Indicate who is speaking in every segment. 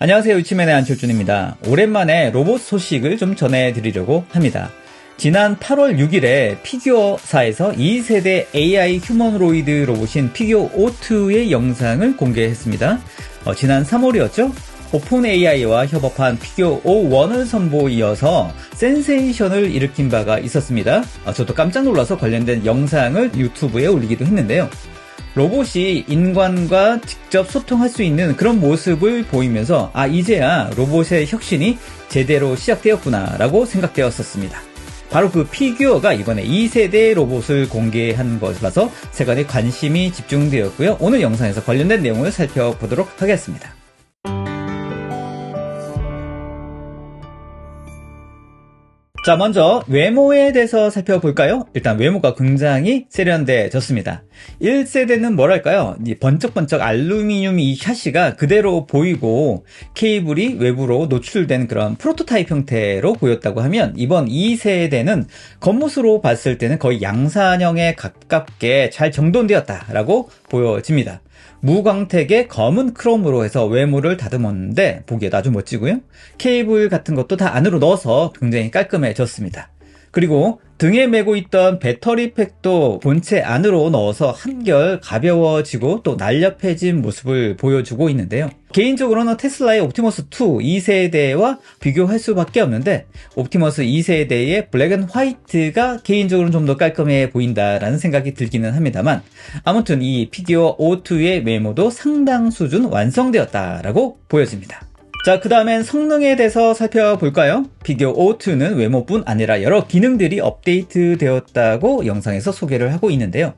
Speaker 1: 안녕하세요. 유치맨의 안철준입니다. 오랜만에 로봇 소식을 좀 전해드리려고 합니다. 지난 8월 6일에 피규어사에서 2세대 AI 휴머노이드 로봇인 피규어 O2의 영상을 공개했습니다. 어, 지난 3월이었죠? 오픈 AI와 협업한 피규어 O1을 선보이어서 센세이션을 일으킨 바가 있었습니다. 어, 저도 깜짝 놀라서 관련된 영상을 유튜브에 올리기도 했는데요. 로봇이 인간과 직접 소통할 수 있는 그런 모습을 보이면서 아 이제야 로봇의 혁신이 제대로 시작되었구나라고 생각되었었습니다. 바로 그 피규어가 이번에 2세대 로봇을 공개한 것이라서 세간의 관심이 집중되었고요. 오늘 영상에서 관련된 내용을 살펴보도록 하겠습니다. 자, 먼저 외모에 대해서 살펴볼까요? 일단 외모가 굉장히 세련돼졌습니다. 1세대는 뭐랄까요? 번쩍번쩍 알루미늄 이 샤시가 그대로 보이고 케이블이 외부로 노출된 그런 프로토타입 형태로 보였다고 하면 이번 2세대는 겉모습으로 봤을 때는 거의 양산형에 가깝게 잘 정돈되었다라고 보여집니다. 무광택의 검은 크롬으로 해서 외모를 다듬었는데 보기에도 아주 멋지고요. 케이블 같은 것도 다 안으로 넣어서 굉장히 깔끔해졌습니다. 그리고 등에 메고 있던 배터리 팩도 본체 안으로 넣어서 한결 가벼워지고 또 날렵해진 모습을 보여주고 있는데요. 개인적으로는 테슬라의 옵티머스 2 2세대와 비교할 수밖에 없는데 옵티머스 2세대의 블랙 앤 화이트가 개인적으로는 좀 더 깔끔해 보인다라는 생각이 들기는 합니다만 아무튼 이 피규어 O2의 메모도 상당 수준 완성되었다라고 보여집니다. 자, 그 다음엔 성능에 대해서 살펴볼까요? 피규어 O2는 외모뿐 아니라 여러 기능들이 업데이트 되었다고 영상에서 소개를 하고 있는데요.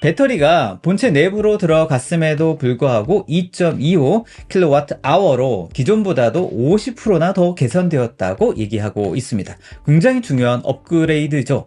Speaker 1: 배터리가 본체 내부로 들어갔음에도 불구하고 2.25kWh로 기존보다도 50%나 더 개선되었다고 얘기하고 있습니다. 굉장히 중요한 업그레이드죠.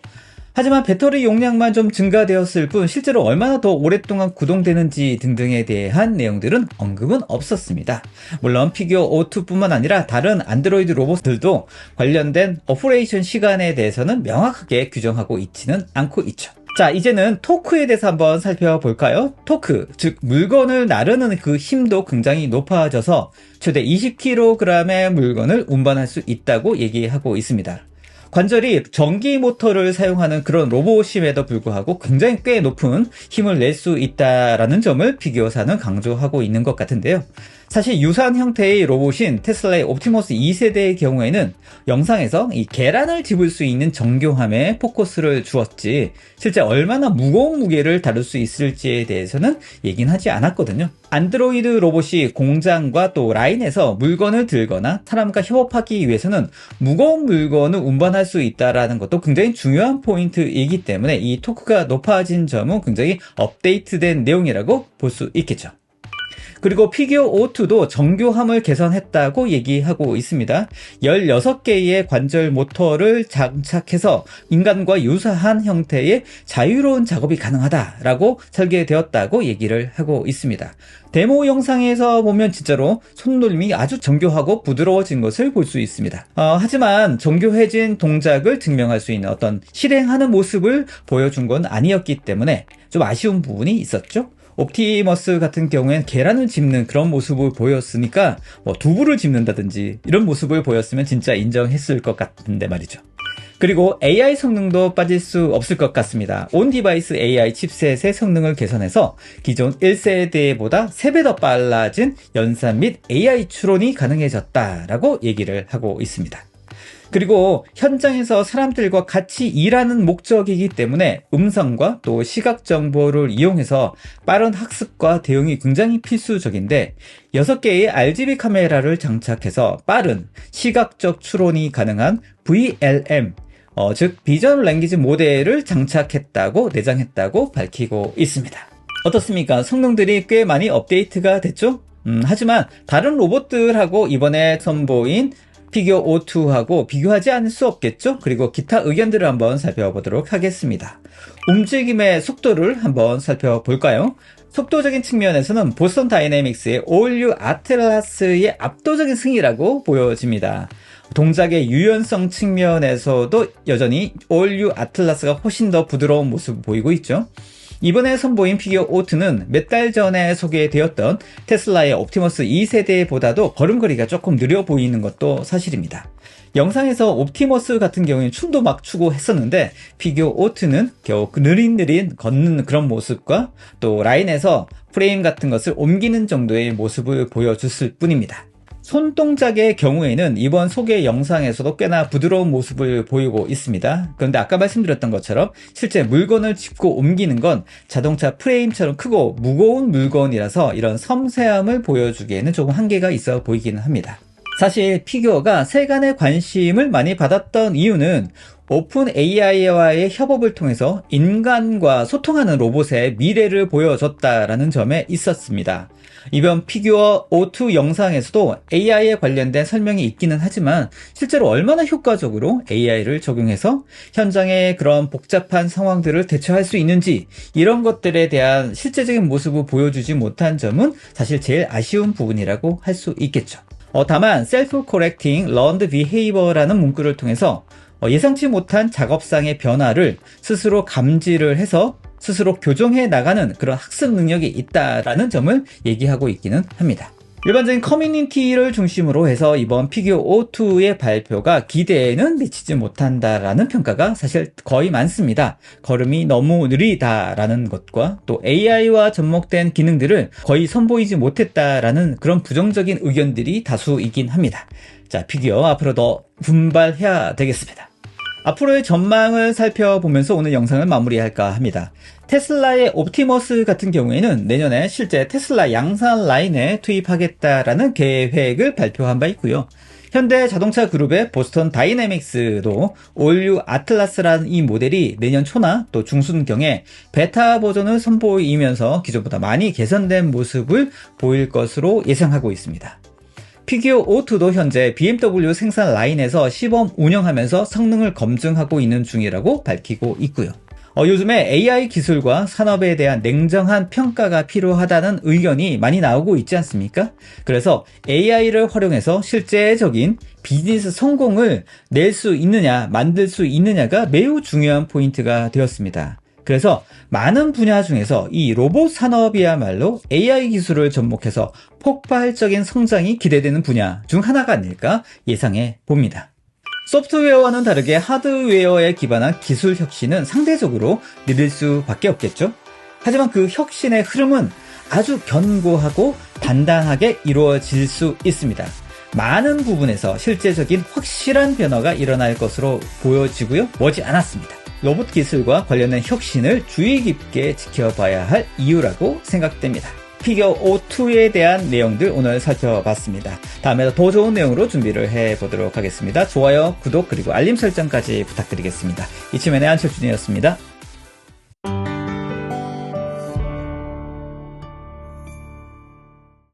Speaker 1: 하지만 배터리 용량만 좀 증가되었을 뿐 실제로 얼마나 더 오랫동안 구동되는지 등등에 대한 내용들은 언급은 없었습니다. 물론 피규어 O2뿐만 아니라 다른 안드로이드 로봇들도 관련된 오퍼레이션 시간에 대해서는 명확하게 규정하고 있지는 않고 있죠. 자, 이제는 토크에 대해서 한번 살펴볼까요? 토크, 즉 물건을 나르는 그 힘도 굉장히 높아져서 최대 20kg의 물건을 운반할 수 있다고 얘기하고 있습니다. 관절이 전기 모터를 사용하는 그런 로봇임에도 불구하고 굉장히 꽤 높은 힘을 낼 수 있다라는 점을 피규어사는 강조하고 있는 것 같은데요. 사실 유사한 형태의 로봇인 테슬라의 옵티머스 2세대의 경우에는 영상에서 이 계란을 집을 수 있는 정교함에 포커스를 주었지 실제 얼마나 무거운 무게를 다룰 수 있을지에 대해서는 얘기는 하지 않았거든요. 안드로이드 로봇이 공장과 또 라인에서 물건을 들거나 사람과 협업하기 위해서는 무거운 물건을 운반할 수 있다라는 것도 굉장히 중요한 포인트이기 때문에 이 토크가 높아진 점은 굉장히 업데이트된 내용이라고 볼 수 있겠죠. 그리고 피규어 O2도 정교함을 개선했다고 얘기하고 있습니다. 16개의 관절 모터를 장착해서 인간과 유사한 형태의 자유로운 작업이 가능하다라고 설계되었다고 얘기를 하고 있습니다. 데모 영상에서 보면 진짜로 손놀림이 아주 정교하고 부드러워진 것을 볼 수 있습니다. 어, 하지만 정교해진 동작을 증명할 수 있는 어떤 실행하는 모습을 보여준 건 아니었기 때문에 좀 아쉬운 부분이 있었죠. 옵티머스 같은 경우엔 계란을 짚는 그런 모습을 보였으니까 뭐 두부를 짚는다든지 이런 모습을 보였으면 진짜 인정했을 것 같은데 말이죠. 그리고 AI 성능도 빠질 수 없을 것 같습니다. 온 디바이스 AI 칩셋의 성능을 개선해서 기존 1세대보다 3배 더 빨라진 연산 및 AI 추론이 가능해졌다라고 얘기를 하고 있습니다. 그리고 현장에서 사람들과 같이 일하는 목적이기 때문에 음성과 또 시각 정보를 이용해서 빠른 학습과 대응이 굉장히 필수적인데 6개의 RGB 카메라를 장착해서 빠른 시각적 추론이 가능한 VLM 어, 즉 비전 랭귀지 모델을 장착했다고 내장했다고 밝히고 있습니다. 어떻습니까? 성능들이 꽤 많이 업데이트가 됐죠? 음, 하지만 다른 로봇들하고 이번에 선보인 피규어 O2하고 비교하지 않을 수 없겠죠? 그리고 기타 의견들을 한번 살펴보도록 하겠습니다. 움직임의 속도를 한번 살펴볼까요? 속도적인 측면에서는 보스턴 다이내믹스의 올류 아틀라스의 압도적인 승리라고 보여집니다. 동작의 유연성 측면에서도 여전히 올류 아틀라스가 훨씬 더 부드러운 모습을 보이고 있죠. 이번에 선보인 피규어 오트는 몇 달 전에 소개되었던 테슬라의 옵티머스 2세대보다도 걸음걸이가 조금 느려 보이는 것도 사실입니다. 영상에서 옵티머스 같은 경우에는 춤도 막 추고 했었는데 피규어 오트는 겨우 그 느릿느릿 걷는 그런 모습과 또 라인에서 프레임 같은 것을 옮기는 정도의 모습을 보여줬을 뿐입니다. 손동작의 경우에는 이번 소개 영상에서도 꽤나 부드러운 모습을 보이고 있습니다. 그런데 아까 말씀드렸던 것처럼 실제 물건을 짚고 옮기는 건 자동차 프레임처럼 크고 무거운 물건이라서 이런 섬세함을 보여주기에는 조금 한계가 있어 보이기는 합니다. 사실 피규어가 세간의 관심을 많이 받았던 이유는 오픈 AI와의 협업을 통해서 인간과 소통하는 로봇의 미래를 보여줬다라는 점에 있었습니다. 이번 피규어 O2 영상에서도 AI에 관련된 설명이 있기는 하지만 실제로 얼마나 효과적으로 AI를 적용해서 현장의 그런 복잡한 상황들을 대처할 수 있는지 이런 것들에 대한 실제적인 모습을 보여주지 못한 점은 사실 제일 아쉬운 부분이라고 할 수 있겠죠. 어, 다만 셀프 코렉팅 learned behavior라는 문구를 통해서 어, 예상치 못한 작업상의 변화를 스스로 감지를 해서 스스로 교정해 나가는 그런 학습 능력이 있다라는 점을 얘기하고 있기는 합니다. 일반적인 커뮤니티를 중심으로 해서 이번 피규어 O2의 발표가 기대에는 미치지 못한다라는 평가가 사실 거의 많습니다. 걸음이 너무 느리다라는 것과 또 AI와 접목된 기능들을 거의 선보이지 못했다라는 그런 부정적인 의견들이 다수이긴 합니다. 자, 피규어 앞으로 더 분발해야 되겠습니다. 앞으로의 전망을 살펴보면서 오늘 영상을 마무리할까 합니다. 테슬라의 옵티머스 같은 경우에는 내년에 실제 테슬라 양산 라인에 투입하겠다라는 계획을 발표한 바 있고요. 현대 자동차 그룹의 보스턴 다이내믹스도 올류 아틀라스라는 이 모델이 내년 초나 또 중순경에 베타 버전을 선보이면서 기존보다 많이 개선된 모습을 보일 것으로 예상하고 있습니다. 피규어 O2도 현재 BMW 생산 라인에서 시범 운영하면서 성능을 검증하고 있는 중이라고 밝히고 있고요. 어, 요즘에 AI 기술과 산업에 대한 냉정한 평가가 필요하다는 의견이 많이 나오고 있지 않습니까? 그래서 AI를 활용해서 실제적인 비즈니스 성공을 낼 수 있느냐, 만들 수 있느냐가 매우 중요한 포인트가 되었습니다. 그래서 많은 분야 중에서 이 로봇 산업이야말로 AI 기술을 접목해서 폭발적인 성장이 기대되는 분야 중 하나가 아닐까 예상해 봅니다. 소프트웨어와는 다르게 하드웨어에 기반한 기술 혁신은 상대적으로 느릴 수밖에 없겠죠. 하지만 그 혁신의 흐름은 아주 견고하고 단단하게 이루어질 수 있습니다. 많은 부분에서 실제적인 확실한 변화가 일어날 것으로 보여지고요. 머지 않았습니다. 로봇 기술과 관련된 혁신을 주의 깊게 지켜봐야 할 이유라고 생각됩니다. 피겨 O2에 대한 내용들 오늘 살펴봤습니다. 다음에도 더 좋은 내용으로 준비를 해보도록 하겠습니다. 좋아요, 구독, 그리고 알림 설정까지 부탁드리겠습니다. 이치면의 안철준이었습니다.